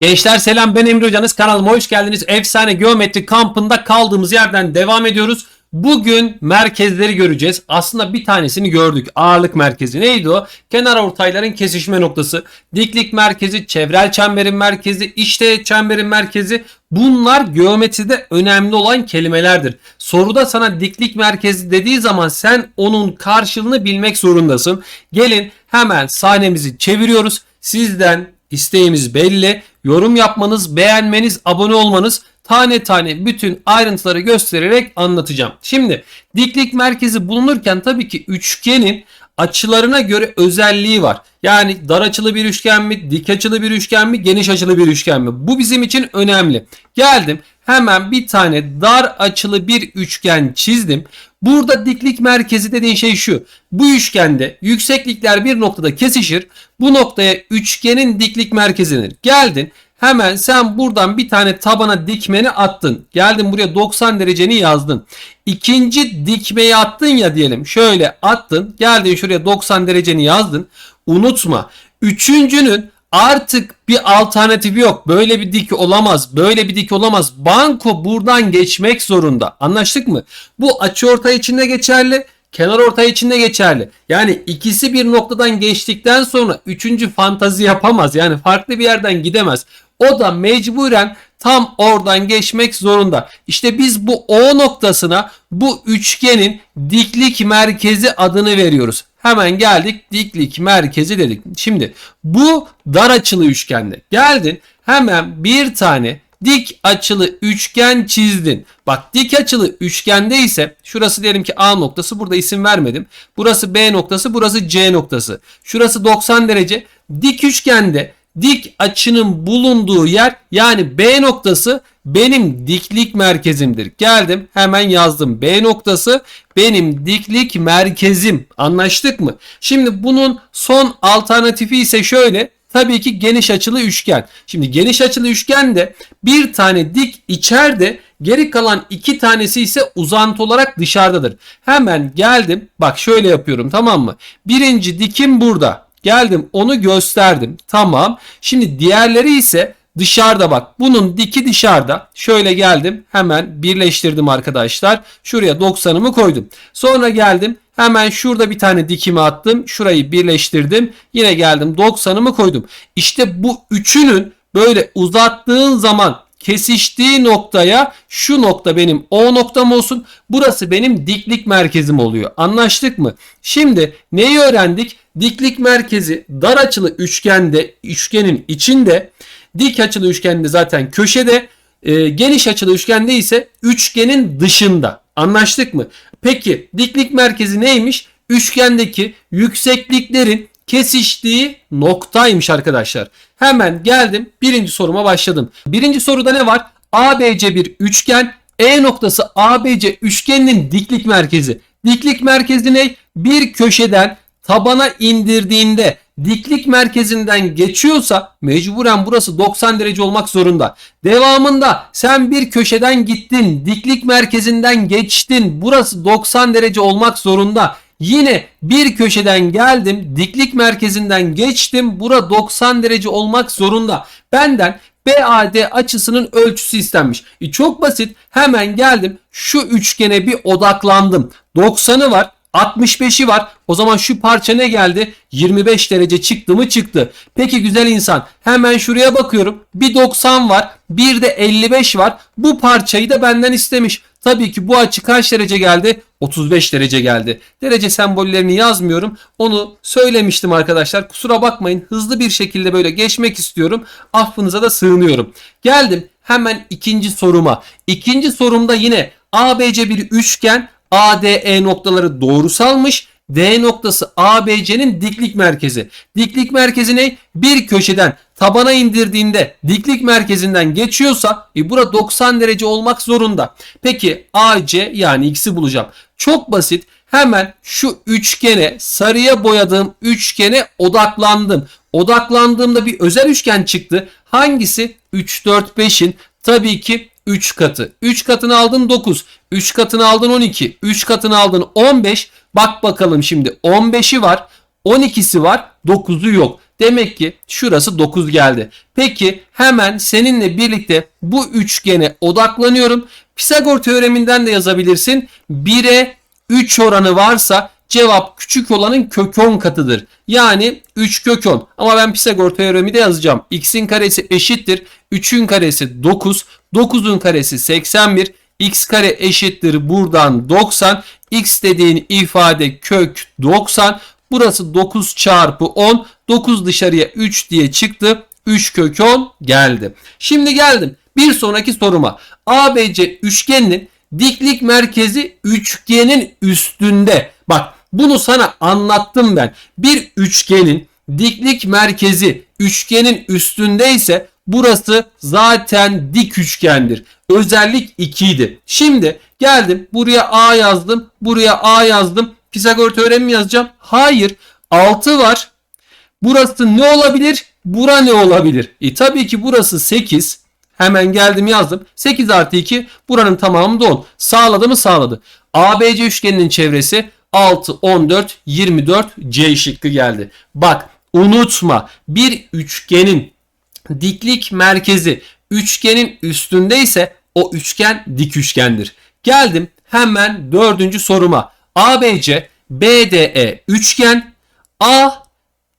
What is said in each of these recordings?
Gençler selam ben Emre Hocanız kanalıma hoş geldiniz. Efsane geometri kampında kaldığımız yerden devam ediyoruz. Bugün merkezleri göreceğiz. Aslında bir tanesini gördük. Ağırlık merkezi neydi o? Kenar ortayların kesişme noktası. Diklik merkezi, çevrel çemberin merkezi, işte çemberin merkezi. Bunlar geometride önemli olan kelimelerdir. Soruda sana diklik merkezi dediği zaman sen onun karşılığını bilmek zorundasın. Gelin hemen sahnemizi çeviriyoruz. Sizden isteğimiz belli. Yorum yapmanız, beğenmeniz, abone olmanız tane tane bütün ayrıntıları göstererek anlatacağım. Şimdi diklik merkezi bulunurken tabii ki üçgenin açılarına göre özelliği var. Yani dar açılı bir üçgen mi, dik açılı bir üçgen mi, geniş açılı bir üçgen mi? Bu bizim için önemli. Geldim hemen bir tane dar açılı bir üçgen çizdim. Burada diklik merkezi dediğin şey şu. Bu üçgende yükseklikler bir noktada kesişir. Bu noktaya üçgenin diklik merkezi. Geldin Hemen sen buradan bir tane tabana dikmeni attın. Geldin buraya 90 dereceni yazdın. İkinci dikmeyi attın ya diyelim. Şöyle attın. Geldin şuraya 90 dereceni yazdın. Unutma. Üçüncünün artık bir alternatifi yok. Böyle bir dik olamaz. Böyle bir dik olamaz. Banko buradan geçmek zorunda. Anlaştık mı? Bu açıortay içinde geçerli. Kenar ortay içinde geçerli. Yani ikisi bir noktadan geçtikten sonra üçüncü fantazi yapamaz. Yani farklı bir yerden gidemez. O da mecburen tam oradan geçmek zorunda. İşte biz bu O noktasına bu üçgenin diklik merkezi adını veriyoruz. Hemen geldik diklik merkezi dedik. Şimdi bu dar açılı üçgende geldin hemen bir tane dik açılı üçgen çizdin. Bak dik açılı üçgende ise şurası diyelim ki A noktası burada isim vermedim. Burası B noktası burası C noktası. Şurası 90 derece. Dik üçgende dik açının bulunduğu yer yani B noktası benim diklik merkezimdir. Geldim hemen yazdım. B noktası benim diklik merkezim. Anlaştık mı? Şimdi bunun son alternatifi ise şöyle. Tabii ki geniş açılı üçgen. Şimdi geniş açılı üçgende bir tane dik içeride geri kalan iki tanesi ise uzantı olarak dışarıdadır. Hemen geldim. Bak şöyle yapıyorum tamam mı? Birinci dikim burada. Geldim onu gösterdim. Tamam. Şimdi diğerleri ise dışarıda bak. Bunun diki dışarıda. Şöyle geldim. Hemen birleştirdim arkadaşlar. Şuraya 90'ımı koydum. Sonra geldim. Hemen şurada bir tane dikimi attım. Şurayı birleştirdim. Yine geldim 90'ımı koydum. İşte bu üçünün böyle uzattığın zaman kesiştiği noktaya şu nokta benim O noktam olsun. Burası benim diklik merkezim oluyor. Anlaştık mı? Şimdi neyi öğrendik? Diklik merkezi dar açılı üçgende üçgenin içinde dik açılı üçgende zaten köşede e, geniş açılı üçgende ise üçgenin dışında. Anlaştık mı? Peki diklik merkezi neymiş? Üçgendeki yüksekliklerin kesiştiği noktaymış arkadaşlar. Hemen geldim birinci soruma başladım. Birinci soruda ne var? ABC bir üçgen. E noktası ABC üçgeninin diklik merkezi. Diklik merkezi ne? Bir köşeden tabana indirdiğinde diklik merkezinden geçiyorsa mecburen burası 90 derece olmak zorunda. Devamında sen bir köşeden gittin, diklik merkezinden geçtin. Burası 90 derece olmak zorunda. Yine bir köşeden geldim, diklik merkezinden geçtim. Bura 90 derece olmak zorunda. Benden BAD açısının ölçüsü istenmiş. E çok basit. Hemen geldim. Şu üçgene bir odaklandım. 90'ı var. 65'i var. O zaman şu parça ne geldi? 25 derece çıktı mı çıktı. Peki güzel insan hemen şuraya bakıyorum. Bir 90 var. Bir de 55 var. Bu parçayı da benden istemiş. Tabii ki bu açı kaç derece geldi? 35 derece geldi. Derece sembollerini yazmıyorum. Onu söylemiştim arkadaşlar. Kusura bakmayın. Hızlı bir şekilde böyle geçmek istiyorum. Affınıza da sığınıyorum. Geldim hemen ikinci soruma. İkinci sorumda yine ABC bir üçgen ADE noktaları doğrusalmış. D noktası ABC'nin diklik merkezi. Diklik merkezi ne? Bir köşeden tabana indirdiğinde diklik merkezinden geçiyorsa e bura 90 derece olmak zorunda. Peki AC yani x'i bulacağım. Çok basit. Hemen şu üçgene sarıya boyadığım üçgene odaklandım. Odaklandığımda bir özel üçgen çıktı. Hangisi? 3, 4, 5'in tabii ki 3 katı. 3 katını aldın 9. 3 katını aldın 12. 3 katını aldın 15. Bak bakalım şimdi 15'i var. 12'si var. 9'u yok. Demek ki şurası 9 geldi. Peki hemen seninle birlikte bu üçgene odaklanıyorum. Pisagor teoreminden de yazabilirsin. 1'e 3 oranı varsa cevap küçük olanın kök 10 katıdır. Yani 3 kök 10. Ama ben Pisagor teoremi de yazacağım. x'in karesi eşittir. 3'ün karesi 9. 9'un karesi 81. x kare eşittir buradan 90. x dediğin ifade kök 90. Burası 9 çarpı 10. 9 dışarıya 3 diye çıktı. 3 kök 10 geldi. Şimdi geldim bir sonraki soruma. ABC üçgeninin diklik merkezi üçgenin üstünde. Bak bunu sana anlattım ben. Bir üçgenin diklik merkezi üçgenin üstündeyse burası zaten dik üçgendir. Özellik 2 idi. Şimdi geldim buraya A yazdım. Buraya A yazdım. Pisagor teoremi mi yazacağım? Hayır. 6 var. Burası ne olabilir? Bura ne olabilir? E tabii ki burası 8. Hemen geldim yazdım. 8 artı 2 buranın tamamı da 10. Sağladı mı sağladı. ABC üçgeninin çevresi 6, 14, 24 C şıkkı geldi. Bak unutma bir üçgenin diklik merkezi üçgenin üstündeyse o üçgen dik üçgendir. Geldim hemen dördüncü soruma. ABC BDE üçgen A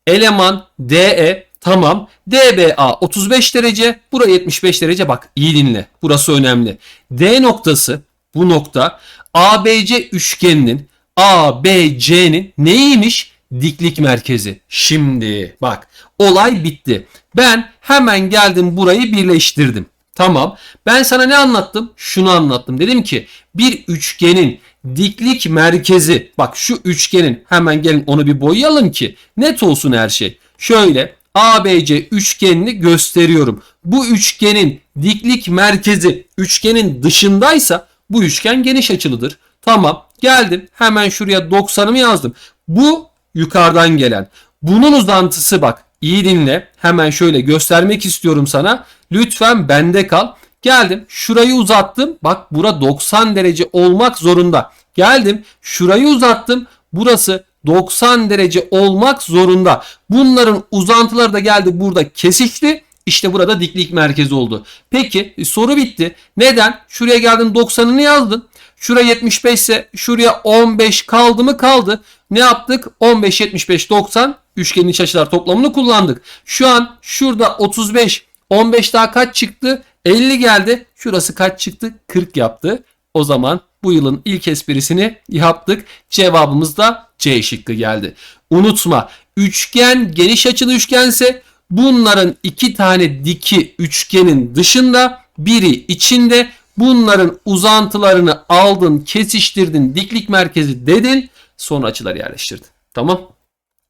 eleman DE tamam. DBA 35 derece. Bura 75 derece. Bak iyi dinle. Burası önemli. D noktası bu nokta ABC üçgeninin ABC'nin neymiş? Diklik merkezi. Şimdi bak olay bitti. Ben hemen geldim burayı birleştirdim. Tamam. Ben sana ne anlattım? Şunu anlattım. Dedim ki bir üçgenin diklik merkezi bak şu üçgenin hemen gelin onu bir boyayalım ki net olsun her şey. Şöyle ABC üçgenini gösteriyorum. Bu üçgenin diklik merkezi üçgenin dışındaysa bu üçgen geniş açılıdır. Tamam geldim hemen şuraya 90'ımı yazdım. Bu yukarıdan gelen. Bunun uzantısı bak iyi dinle hemen şöyle göstermek istiyorum sana. Lütfen bende kal. Geldim şurayı uzattım. Bak bura 90 derece olmak zorunda. Geldim şurayı uzattım. Burası 90 derece olmak zorunda. Bunların uzantıları da geldi burada kesişti. İşte burada diklik merkezi oldu. Peki soru bitti. Neden? Şuraya geldin 90'ını yazdın. Şuraya 75 ise şuraya 15 kaldı mı kaldı. Ne yaptık? 15, 75, 90 üçgenin iç açılar toplamını kullandık. Şu an şurada 35, 15 daha kaç çıktı? 50 geldi. Şurası kaç çıktı? 40 yaptı. O zaman bu yılın ilk esprisini yaptık. Cevabımız da C şıkkı geldi. Unutma üçgen geniş açılı üçgense bunların iki tane diki üçgenin dışında biri içinde bunların uzantılarını aldın, kesiştirdin, diklik merkezi dedin, sonra açılar yerleştirdin. Tamam?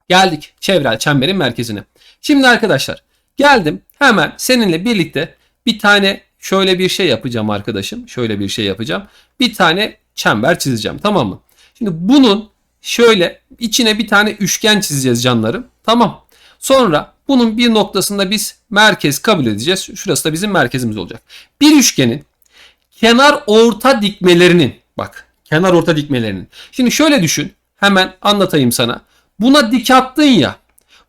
Geldik çevrel çemberin merkezine. Şimdi arkadaşlar geldim hemen seninle birlikte bir tane şöyle bir şey yapacağım arkadaşım. Şöyle bir şey yapacağım. Bir tane çember çizeceğim tamam mı? Şimdi bunun şöyle içine bir tane üçgen çizeceğiz canlarım. Tamam. Sonra bunun bir noktasında biz merkez kabul edeceğiz. Şurası da bizim merkezimiz olacak. Bir üçgenin kenar orta dikmelerinin bak kenar orta dikmelerinin. Şimdi şöyle düşün. Hemen anlatayım sana. Buna dik attın ya.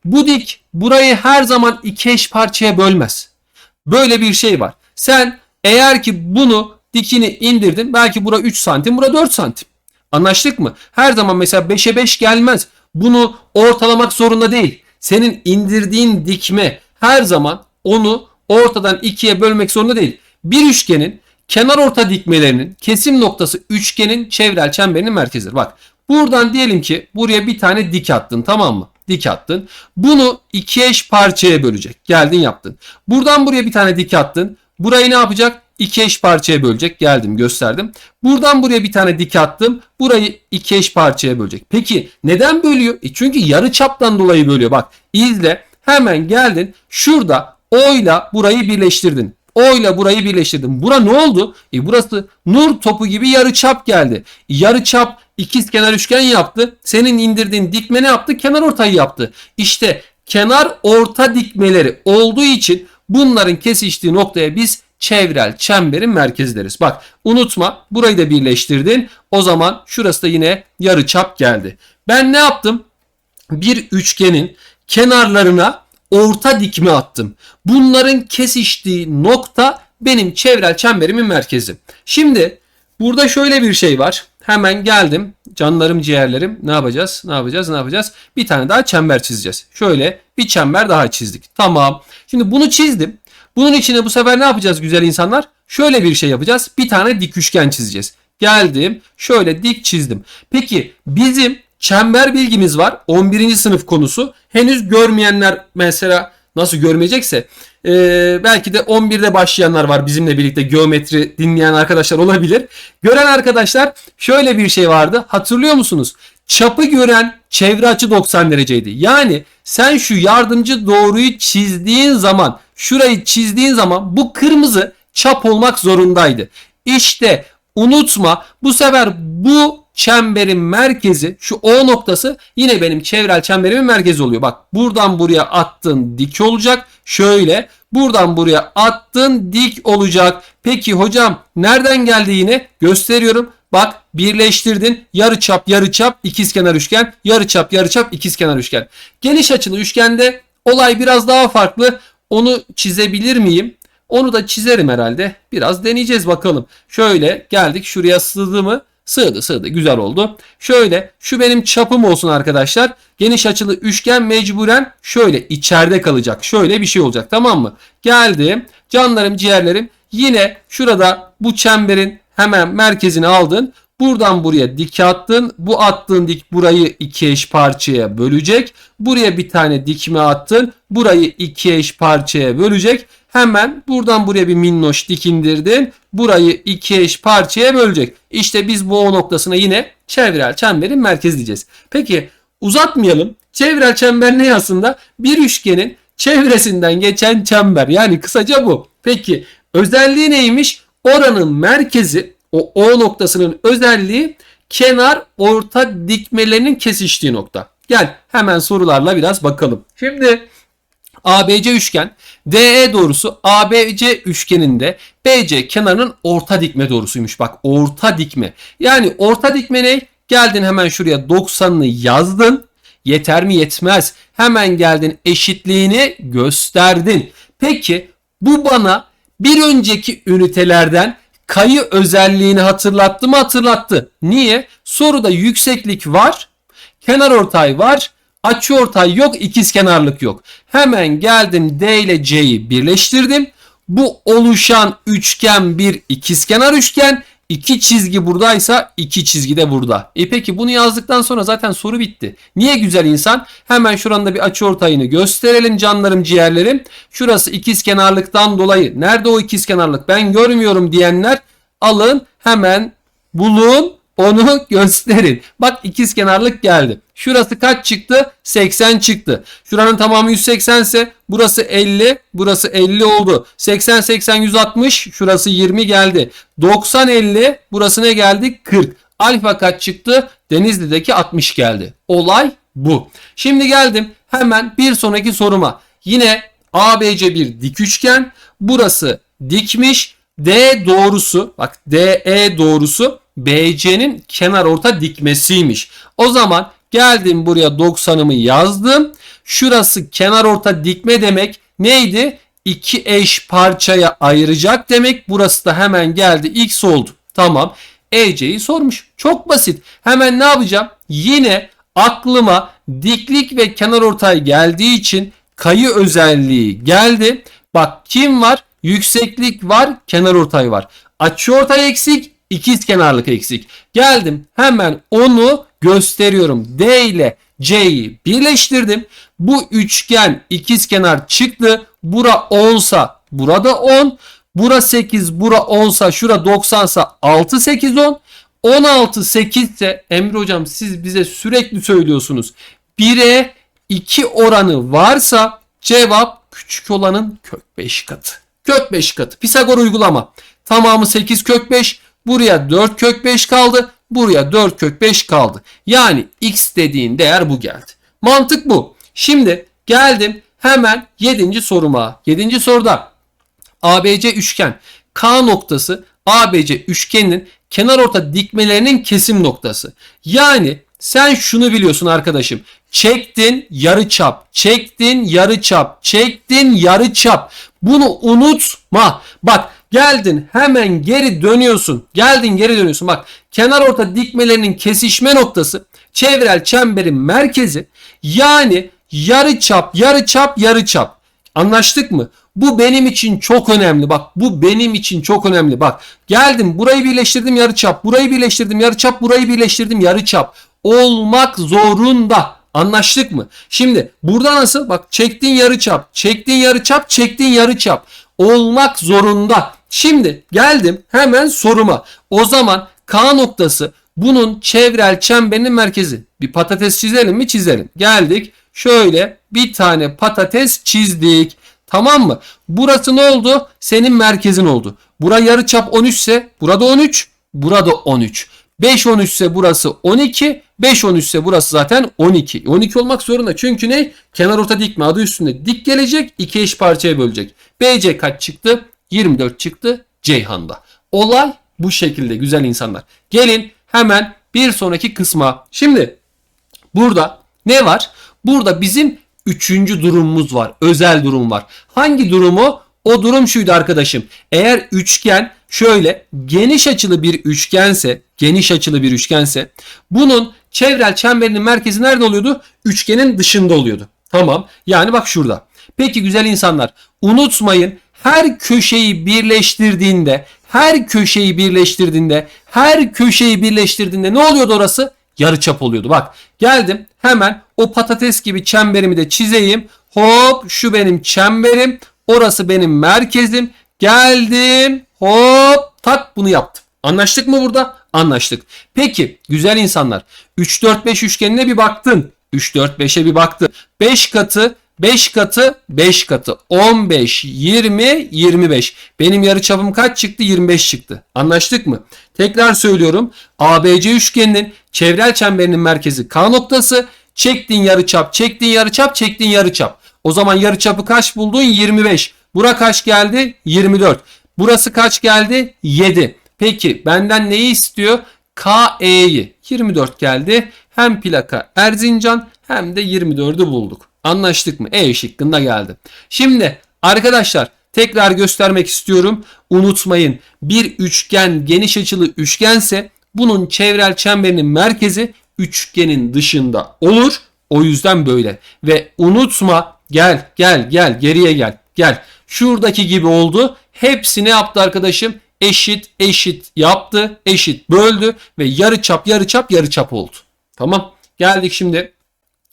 Bu dik burayı her zaman iki eş parçaya bölmez. Böyle bir şey var. Sen eğer ki bunu dikini indirdin belki bura 3 santim bura 4 santim. Anlaştık mı? Her zaman mesela 5'e 5 gelmez. Bunu ortalamak zorunda değil. Senin indirdiğin dikme her zaman onu ortadan ikiye bölmek zorunda değil. Bir üçgenin kenar orta dikmelerinin kesim noktası üçgenin çevrel çemberinin merkezidir. Bak buradan diyelim ki buraya bir tane dik attın tamam mı? Dik attın. Bunu iki eş parçaya bölecek. Geldin yaptın. Buradan buraya bir tane dik attın. Burayı ne yapacak? İki eş parçaya bölecek. Geldim gösterdim. Buradan buraya bir tane dik attım. Burayı iki eş parçaya bölecek. Peki neden bölüyor? E çünkü yarı çaptan dolayı bölüyor. Bak izle. Hemen geldin. Şurada oyla burayı birleştirdin. Oyla burayı birleştirdim. Bura ne oldu? E burası nur topu gibi yarı çap geldi. Yarı çap ikiz kenar üçgen yaptı. Senin indirdiğin dikme ne yaptı? Kenar ortayı yaptı. İşte kenar orta dikmeleri olduğu için bunların kesiştiği noktaya biz çevrel çemberin merkezi deriz. Bak unutma burayı da birleştirdin. O zaman şurası da yine yarı çap geldi. Ben ne yaptım? Bir üçgenin kenarlarına orta dikme attım. Bunların kesiştiği nokta benim çevrel çemberimin merkezi. Şimdi burada şöyle bir şey var. Hemen geldim. Canlarım ciğerlerim. Ne yapacağız? Ne yapacağız? Ne yapacağız? Bir tane daha çember çizeceğiz. Şöyle bir çember daha çizdik. Tamam. Şimdi bunu çizdim. Bunun içine bu sefer ne yapacağız güzel insanlar? Şöyle bir şey yapacağız. Bir tane dik üçgen çizeceğiz. Geldim. Şöyle dik çizdim. Peki bizim çember bilgimiz var. 11. sınıf konusu. Henüz görmeyenler mesela nasıl görmeyecekse e, belki de 11'de başlayanlar var bizimle birlikte geometri dinleyen arkadaşlar olabilir. Gören arkadaşlar şöyle bir şey vardı. Hatırlıyor musunuz? Çapı gören çevre açı 90 dereceydi. Yani sen şu yardımcı doğruyu çizdiğin zaman, şurayı çizdiğin zaman bu kırmızı çap olmak zorundaydı. İşte unutma bu sefer bu çemberin merkezi şu O noktası yine benim çevrel çemberimin merkezi oluyor. Bak buradan buraya attığın dik olacak. Şöyle buradan buraya attığın dik olacak. Peki hocam nereden geldi yine? Gösteriyorum. Bak birleştirdin. Yarı çap yarı çap ikizkenar üçgen. Yarı çap yarı çap ikizkenar üçgen. Geniş açılı üçgende olay biraz daha farklı. Onu çizebilir miyim? Onu da çizerim herhalde. Biraz deneyeceğiz bakalım. Şöyle geldik şuraya sığdı mı? Sığdı sığdı güzel oldu. Şöyle şu benim çapım olsun arkadaşlar. Geniş açılı üçgen mecburen şöyle içeride kalacak. Şöyle bir şey olacak tamam mı? Geldim canlarım ciğerlerim. Yine şurada bu çemberin hemen merkezini aldın. Buradan buraya dik attın. Bu attığın dik burayı iki eş parçaya bölecek. Buraya bir tane dikme attın. Burayı iki eş parçaya bölecek. Hemen buradan buraya bir minnoş dik indirdin. Burayı iki eş parçaya bölecek. İşte biz bu O noktasına yine çevrel çemberin merkezi diyeceğiz. Peki uzatmayalım. Çevrel çember ne aslında? Bir üçgenin çevresinden geçen çember. Yani kısaca bu. Peki özelliği neymiş? Oranın merkezi o O noktasının özelliği kenar orta dikmelerinin kesiştiği nokta. Gel hemen sorularla biraz bakalım. Şimdi ABC üçgen DE doğrusu ABC üçgeninde BC kenarının orta dikme doğrusuymuş. Bak orta dikme. Yani orta dikme ne? Geldin hemen şuraya 90'ını yazdın. Yeter mi yetmez. Hemen geldin eşitliğini gösterdin. Peki bu bana bir önceki ünitelerden kayı özelliğini hatırlattı mı hatırlattı. Niye? Soruda yükseklik var. Kenar ortay var. Açı ortay yok, ikiz kenarlık yok. Hemen geldim D ile C'yi birleştirdim. Bu oluşan üçgen bir ikizkenar üçgen. İki çizgi buradaysa iki çizgi de burada. E peki bunu yazdıktan sonra zaten soru bitti. Niye güzel insan? Hemen şuranda bir açı ortayını gösterelim canlarım ciğerlerim. Şurası ikizkenarlıktan dolayı. Nerede o ikizkenarlık ben görmüyorum diyenler alın hemen bulun onu gösterin. Bak ikiz kenarlık geldi. Şurası kaç çıktı? 80 çıktı. Şuranın tamamı 180 ise burası 50, burası 50 oldu. 80 80 160, şurası 20 geldi. 90 50, burası ne geldi? 40. Alfa kaç çıktı? Denizli'deki 60 geldi. Olay bu. Şimdi geldim hemen bir sonraki soruma. Yine ABC bir dik üçgen. Burası dikmiş. D doğrusu bak DE doğrusu BC'nin kenar orta dikmesiymiş. O zaman geldim buraya 90'ımı yazdım. Şurası kenar orta dikme demek neydi? İki eş parçaya ayıracak demek. Burası da hemen geldi x oldu. Tamam. EC'yi sormuş. Çok basit. Hemen ne yapacağım? Yine aklıma diklik ve kenar ortay geldiği için kayı özelliği geldi. Bak kim var? Yükseklik var, kenar ortay var. Açı ortay eksik, ikiz kenarlık eksik. Geldim hemen onu gösteriyorum. D ile C'yi birleştirdim. Bu üçgen ikiz kenar çıktı. Bura 10 sa burada 10. Bura 8, bura 10 sa şura 90 sa 6 8 10. 16 8 ise Emre hocam siz bize sürekli söylüyorsunuz. 1'e 2 oranı varsa cevap küçük olanın kök 5 katı. Kök 5 katı. Pisagor uygulama. Tamamı 8 kök 5. Buraya 4 kök 5 kaldı. Buraya 4 kök 5 kaldı. Yani x dediğin değer bu geldi. Mantık bu. Şimdi geldim hemen 7. soruma. 7. soruda ABC üçgen K noktası ABC üçgeninin kenar orta dikmelerinin kesim noktası. Yani sen şunu biliyorsun arkadaşım. Çektin yarı çap, çektin yarı çap, çektin yarı çap. Bunu unutma. Bak geldin hemen geri dönüyorsun. Geldin geri dönüyorsun. Bak kenar orta dikmelerinin kesişme noktası çevrel çemberin merkezi. Yani yarı çap, yarı çap, yarı çap. Anlaştık mı? Bu benim için çok önemli. Bak bu benim için çok önemli. Bak geldim burayı birleştirdim yarı çap. Burayı birleştirdim yarı çap. Burayı birleştirdim yarı çap. Olmak zorunda. Anlaştık mı? Şimdi burada nasıl? Bak çektin yarı çap. Çektin yarı çap. Çektin yarı çap. Olmak zorunda. Şimdi geldim hemen soruma. O zaman K noktası bunun çevrel çemberinin merkezi. Bir patates çizelim mi? Çizelim. Geldik. Şöyle bir tane patates çizdik. Tamam mı? Burası ne oldu? Senin merkezin oldu. Bura yarı çap 13 ise burada 13, burada 13. 5 13 ise burası 12, 5 13 ise burası zaten 12. 12 olmak zorunda. Çünkü ne? Kenar orta dikme adı üstünde dik gelecek, iki eş parçaya bölecek. BC kaç çıktı? 24 çıktı Ceyhan'da. Olay bu şekilde güzel insanlar. Gelin hemen bir sonraki kısma. Şimdi burada ne var? Burada bizim üçüncü durumumuz var. Özel durum var. Hangi durumu? O durum şuydu arkadaşım. Eğer üçgen şöyle geniş açılı bir üçgense, geniş açılı bir üçgense bunun çevrel çemberinin merkezi nerede oluyordu? Üçgenin dışında oluyordu. Tamam. Yani bak şurada. Peki güzel insanlar unutmayın her köşeyi birleştirdiğinde, her köşeyi birleştirdiğinde, her köşeyi birleştirdiğinde ne oluyordu orası? Yarıçap oluyordu. Bak geldim hemen o patates gibi çemberimi de çizeyim. Hop şu benim çemberim. Orası benim merkezim. Geldim. Hop tak bunu yaptım. Anlaştık mı burada? Anlaştık. Peki güzel insanlar 3 4 5 üçgenine bir baktın. 3 4 5'e bir baktın. 5 katı 5 katı 5 katı 15 20 25. Benim yarıçapım kaç çıktı? 25 çıktı. Anlaştık mı? Tekrar söylüyorum. ABC üçgeninin çevrel çemberinin merkezi K noktası. Çektin yarıçap, çektin yarıçap, çektin yarıçap. O zaman yarıçapı kaç buldun? 25. Bura kaç geldi? 24. Burası kaç geldi? 7. Peki benden neyi istiyor? KE'yi. 24 geldi. Hem plaka Erzincan hem de 24'ü bulduk. Anlaştık mı? E şıkkında geldi. Şimdi arkadaşlar tekrar göstermek istiyorum. Unutmayın bir üçgen geniş açılı üçgense bunun çevrel çemberinin merkezi üçgenin dışında olur. O yüzden böyle. Ve unutma gel gel gel geriye gel gel. Şuradaki gibi oldu. Hepsi ne yaptı arkadaşım? Eşit eşit yaptı. Eşit böldü ve yarı çap yarı çap yarı çap oldu. Tamam. Geldik şimdi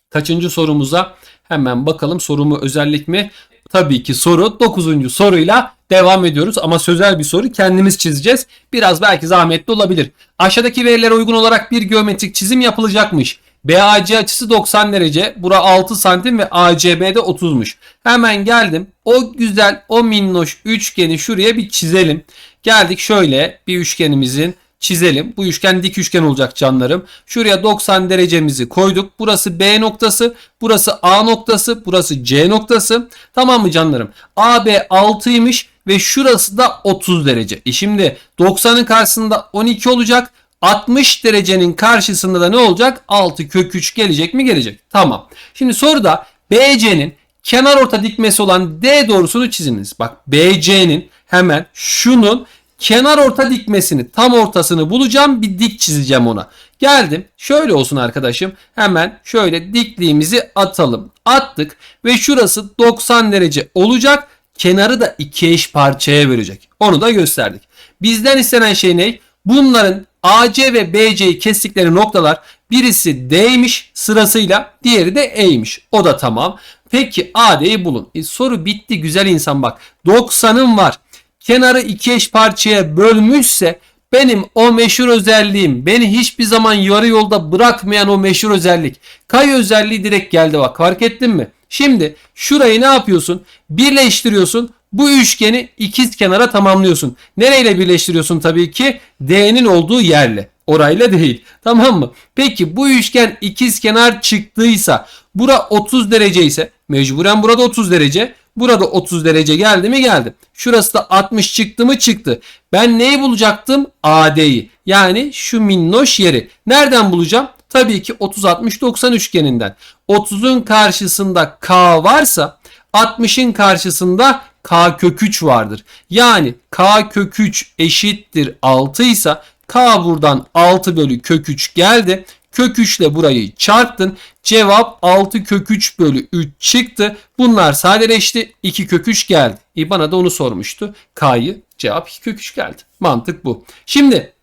kaçıncı sorumuza. Hemen bakalım sorumu özellik mi? Tabii ki soru 9. soruyla devam ediyoruz ama sözel bir soru kendimiz çizeceğiz. Biraz belki zahmetli olabilir. Aşağıdaki verilere uygun olarak bir geometrik çizim yapılacakmış. BAC açısı 90 derece. Bura 6 santim ve ACB'de 30'muş. Hemen geldim. O güzel o minnoş üçgeni şuraya bir çizelim. Geldik şöyle bir üçgenimizin çizelim. Bu üçgen dik üçgen olacak canlarım. Şuraya 90 derecemizi koyduk. Burası B noktası, burası A noktası, burası C noktası. Tamam mı canlarım? AB 6'ymış ve şurası da 30 derece. E şimdi 90'ın karşısında 12 olacak. 60 derecenin karşısında da ne olacak? 6 kök 3 gelecek mi? Gelecek. Tamam. Şimdi soruda BC'nin kenar orta dikmesi olan D doğrusunu çiziniz. Bak BC'nin hemen şunun kenar orta dikmesini tam ortasını bulacağım bir dik çizeceğim ona. Geldim şöyle olsun arkadaşım hemen şöyle dikliğimizi atalım. Attık ve şurası 90 derece olacak. Kenarı da iki eş parçaya bölecek. Onu da gösterdik. Bizden istenen şey ne? Bunların AC ve BC'yi kestikleri noktalar birisi D'ymiş sırasıyla diğeri de E'ymiş. O da tamam. Peki AD'yi bulun. E, soru bitti güzel insan bak. 90'ım var kenarı iki eş parçaya bölmüşse benim o meşhur özelliğim beni hiçbir zaman yarı yolda bırakmayan o meşhur özellik kay özelliği direkt geldi bak fark ettin mi? Şimdi şurayı ne yapıyorsun? Birleştiriyorsun. Bu üçgeni ikiz kenara tamamlıyorsun. Nereyle birleştiriyorsun tabii ki? D'nin olduğu yerle. Orayla değil. Tamam mı? Peki bu üçgen ikiz kenar çıktıysa bura 30 derece ise mecburen burada 30 derece. Burada 30 derece geldi mi geldi. Şurası da 60 çıktı mı çıktı. Ben neyi bulacaktım? AD'yi. Yani şu minnoş yeri. Nereden bulacağım? Tabii ki 30 60 90 üçgeninden. 30'un karşısında K varsa 60'ın karşısında K kök 3 vardır. Yani K kök 3 eşittir 6 ise K buradan 6 bölü kök 3 geldi. Kök 3 ile burayı çarptın. Cevap 6 kök 3 bölü 3 çıktı. Bunlar sadeleşti. 2 kök 3 geldi. E bana da onu sormuştu. K'yı cevap 2 kök 3 geldi. Mantık bu. Şimdi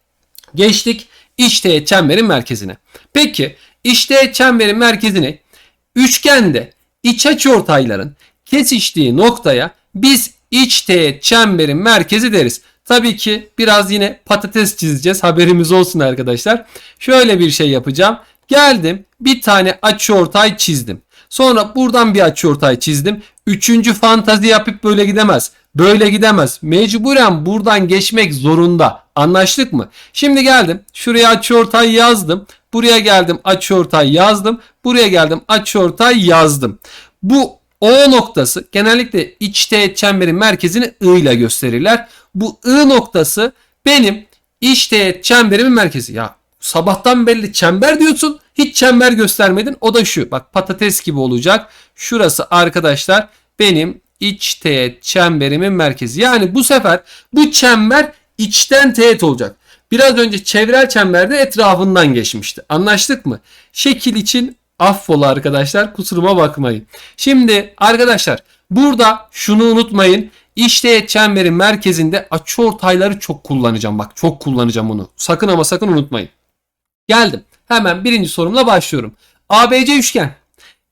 geçtik iç teğet çemberin merkezine. Peki iç teğet çemberin merkezine üçgende iç açıortayların kesiştiği noktaya biz iç teğet çemberin merkezi deriz. Tabii ki biraz yine patates çizeceğiz. Haberimiz olsun arkadaşlar. Şöyle bir şey yapacağım. Geldim bir tane açıortay çizdim. Sonra buradan bir açıortay çizdim. Üçüncü fantazi yapıp böyle gidemez. Böyle gidemez. Mecburen buradan geçmek zorunda. Anlaştık mı? Şimdi geldim. Şuraya açıortay yazdım. Buraya geldim açıortay yazdım. Buraya geldim açıortay yazdım. Bu O noktası genellikle iç teğet çemberin merkezini I ile gösterirler. Bu I noktası benim iç çemberimin merkezi. Ya sabahtan belli çember diyorsun. Hiç çember göstermedin. O da şu. Bak patates gibi olacak. Şurası arkadaşlar benim iç teğet çemberimin merkezi. Yani bu sefer bu çember içten teğet olacak. Biraz önce çevrel çemberde etrafından geçmişti. Anlaştık mı? Şekil için affola arkadaşlar. Kusuruma bakmayın. Şimdi arkadaşlar burada şunu unutmayın. Teğet çemberin merkezinde açıortayları çok kullanacağım. Bak çok kullanacağım onu. Sakın ama sakın unutmayın. Geldim. Hemen birinci sorumla başlıyorum. ABC üçgen.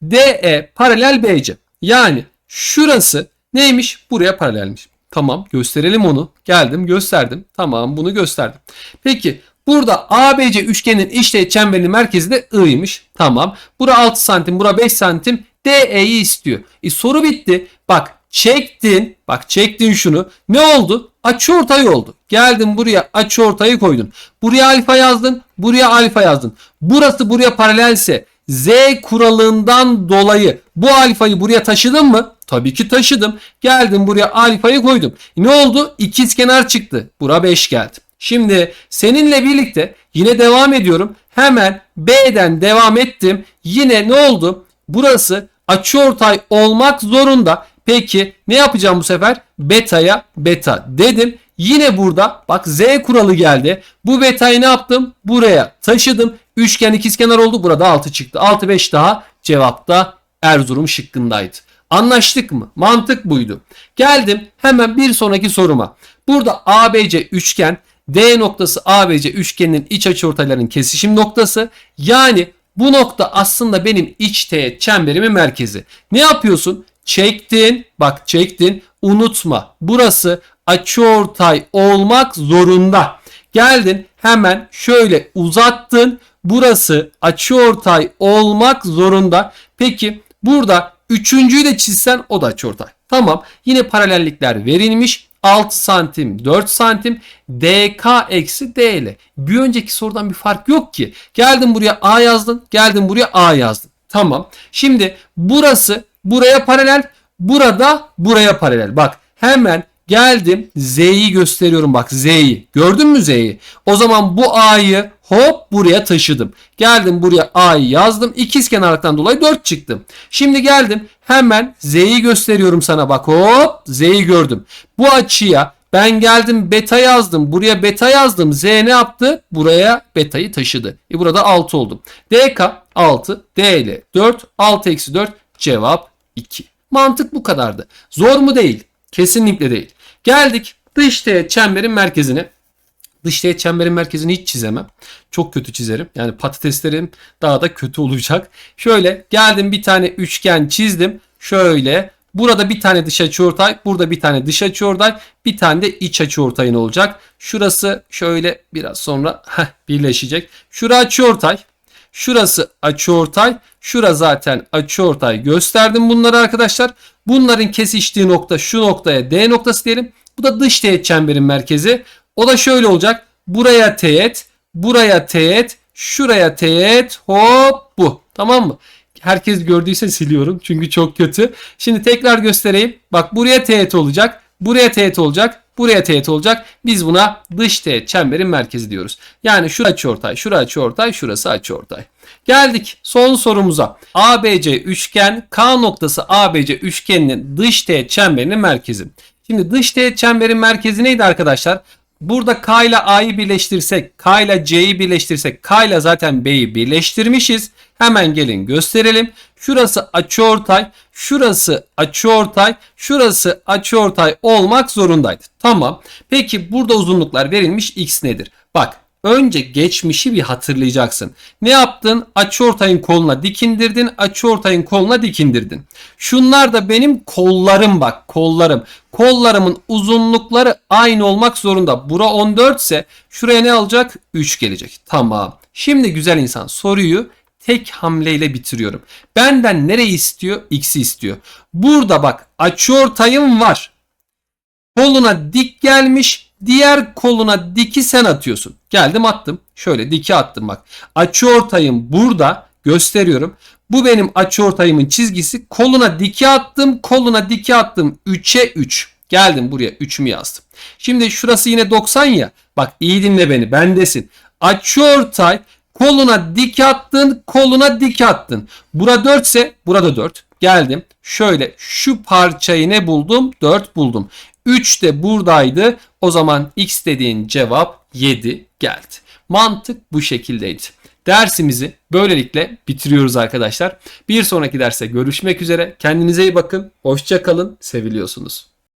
DE paralel BC. Yani şurası neymiş? Buraya paralelmiş. Tamam gösterelim onu. Geldim gösterdim. Tamam bunu gösterdim. Peki burada ABC üçgenin içteğet çemberinin merkezi de I'ymış. Tamam. Bura 6 santim, bura 5 santim. DE'yi istiyor. E, soru bitti. Bak çektin. Bak çektin şunu. Ne oldu? Açıortay oldu. Geldin buraya açıortayı koydun. Buraya alfa yazdın. Buraya alfa yazdın. Burası buraya paralelse Z kuralından dolayı bu alfayı buraya taşıdın mı? Tabii ki taşıdım. Geldim buraya alfayı koydum. Ne oldu? İkiz kenar çıktı. Bura 5 geldi. Şimdi seninle birlikte yine devam ediyorum. Hemen B'den devam ettim. Yine ne oldu? Burası açıortay olmak zorunda. Peki ne yapacağım bu sefer? Beta'ya beta dedim. Yine burada bak Z kuralı geldi. Bu beta'yı ne yaptım? Buraya taşıdım. Üçgen ikizkenar oldu. Burada 6 çıktı. 6 5 daha cevap da Erzurum şıkkındaydı. Anlaştık mı? Mantık buydu. Geldim hemen bir sonraki soruma. Burada ABC üçgen D noktası ABC üçgeninin iç açıortaylarının kesişim noktası. Yani bu nokta aslında benim iç teğet çemberimin merkezi. Ne yapıyorsun? Çektin. Bak çektin. Unutma. Burası açıortay olmak zorunda. Geldin hemen şöyle uzattın. Burası açıortay olmak zorunda. Peki burada üçüncüyü de çizsen o da açıortay. Tamam. Yine paralellikler verilmiş. 6 santim 4 santim dk eksi dl. Bir önceki sorudan bir fark yok ki. Geldin buraya a yazdın. Geldin buraya a yazdın. Tamam. Şimdi burası buraya paralel. Burada buraya paralel. Bak hemen geldim z'yi gösteriyorum bak z'yi. Gördün mü z'yi? O zaman bu a'yı hop buraya taşıdım. Geldim buraya a'yı yazdım. İkiz kenarlıktan dolayı 4 çıktım. Şimdi geldim hemen z'yi gösteriyorum sana bak hop z'yi gördüm. Bu açıya ben geldim beta yazdım. Buraya beta yazdım. Z ne yaptı? Buraya betayı taşıdı. E burada 6 oldum. DK 6. DL 4. 6 eksi 4. Cevap 2. Mantık bu kadardı. Zor mu değil? Kesinlikle değil. Geldik dış teğet çemberin merkezine. Dış teğet çemberin merkezini hiç çizemem. Çok kötü çizerim. Yani patateslerim daha da kötü olacak. Şöyle geldim bir tane üçgen çizdim. Şöyle Burada bir tane dış açıortay, burada bir tane dış açıortay, bir tane de iç açıortayın olacak. Şurası şöyle biraz sonra heh, birleşecek. Şura açıortay, şurası açıortay, şura zaten açıortay gösterdim bunları arkadaşlar. Bunların kesiştiği nokta şu noktaya D noktası diyelim. Bu da dış teğet çemberin merkezi. O da şöyle olacak. Buraya teğet, buraya teğet, şuraya teğet, hop bu. Tamam mı? Herkes gördüyse siliyorum çünkü çok kötü. Şimdi tekrar göstereyim. Bak buraya teğet olacak. Buraya teğet olacak. Buraya teğet olacak. Biz buna dış teğet çemberin merkezi diyoruz. Yani şu açıortay, şura açıortay, şurası açıortay. Geldik son sorumuza. ABC üçgen K noktası ABC üçgeninin dış teğet çemberinin merkezi. Şimdi dış teğet çemberin merkezi neydi arkadaşlar? Burada K ile A'yı birleştirsek, K ile C'yi birleştirsek, K ile zaten B'yi birleştirmişiz. Hemen gelin gösterelim. Şurası açıortay, şurası açıortay, şurası açıortay olmak zorundaydı. Tamam. Peki burada uzunluklar verilmiş x nedir? Bak önce geçmişi bir hatırlayacaksın. Ne yaptın? Açıortayın koluna dikindirdin, açıortayın koluna dikindirdin. Şunlar da benim kollarım bak, kollarım. Kollarımın uzunlukları aynı olmak zorunda. Bura 14 ise şuraya ne alacak? 3 gelecek. Tamam. Şimdi güzel insan soruyu tek hamleyle bitiriyorum. Benden nereyi istiyor? X'i istiyor. Burada bak açıortayım var. Koluna dik gelmiş. Diğer koluna diki sen atıyorsun. Geldim attım. Şöyle diki attım bak. Açıortayım burada gösteriyorum. Bu benim açıortayımın çizgisi. Koluna diki attım. Koluna diki attım. 3'e 3. Geldim buraya 3'ümü yazdım. Şimdi şurası yine 90 ya. Bak iyi dinle beni. Bendesin. Açıortay koluna dik attın. Koluna dik attın. Bura 4 ise burada 4. Geldim. Şöyle şu parçayı ne buldum? 4 buldum. 3 de buradaydı. O zaman x dediğin cevap 7 geldi. Mantık bu şekildeydi. Dersimizi böylelikle bitiriyoruz arkadaşlar. Bir sonraki derse görüşmek üzere. Kendinize iyi bakın. Hoşça kalın. Seviliyorsunuz.